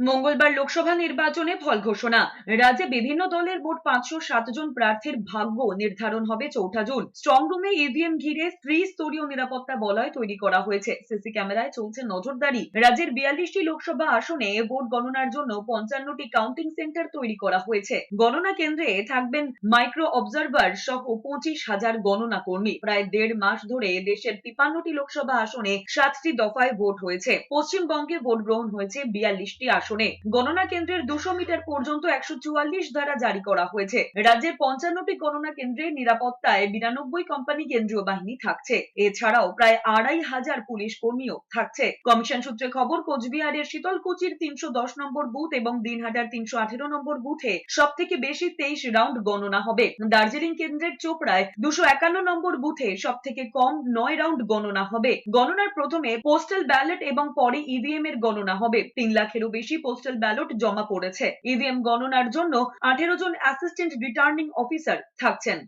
মঙ্গলবার লোকসভা নির্বাচনে ফল ঘোষণা। রাজ্যে বিভিন্ন দলের মোট পাঁচশো সাত জন প্রার্থীর ভাগ্য নির্ধারণ হবে চৌঠা জুন। স্ট্রং রুমে ইভিএম ঘিরে ত্রিস্তরীয় নিরাপত্তা বলয় তৈরি করা হয়েছে। সিসি ক্যামেরায় চলছে নজরদারি। রাজ্যের বিয়াল্লিশটি লোকসভা আসনে ভোট গণনার জন্য পঞ্চান্নটি কাউন্টিং সেন্টার তৈরি করা হয়েছে। গণনা কেন্দ্রে থাকবেন মাইক্রো অবজারভার সহ পঁচিশ হাজার গণনা কর্মী। প্রায় দেড় মাস ধরে দেশের তিপান্নটি লোকসভা আসনে সাতটি দফায় ভোট হয়েছে। পশ্চিমবঙ্গে ভোট গ্রহণ হয়েছে বিয়াল্লিশটি আসনে গণনা কেন্দ্রের দুশো মিটার পর্যন্ত একশো চুয়াল্লিশ ধারা জারি করা হয়েছে। রাজ্যের পঞ্চান্নটি গণনা কেন্দ্রে নিরাপত্তায় বিরানব্বই কোম্পানি কেন্দ্রীয় বাহিনী থাকছে। এছাড়াও প্রায় আড়াই হাজার পুলিশ কর্মীও থাকছে। কমিশন সূত্রে খবর, কোচবিহারের শীতলকুচির তিনশো দশ নম্বর বুথ এবং দিনহাটার তিনশো আঠেরো নম্বর বুথে সব থেকে বেশি তেইশ রাউন্ড গণনা হবে। দার্জিলিং কেন্দ্রের চোপড়ায় দুশো একান্ন নম্বর বুথে সব থেকে কম নয় রাউন্ড গণনা হবে। গণনার প্রথমে পোস্টাল ব্যালট এবং পরে ইভিএম এর গণনা হবে। তিন লাখেরও বেশি পোস্টাল ব্যালট জমা পড়েছে। ইভিএম গণনার জন্য আঠেরো জন অ্যাসিস্ট্যান্ট রিটার্নিং অফিসার থাকছেন।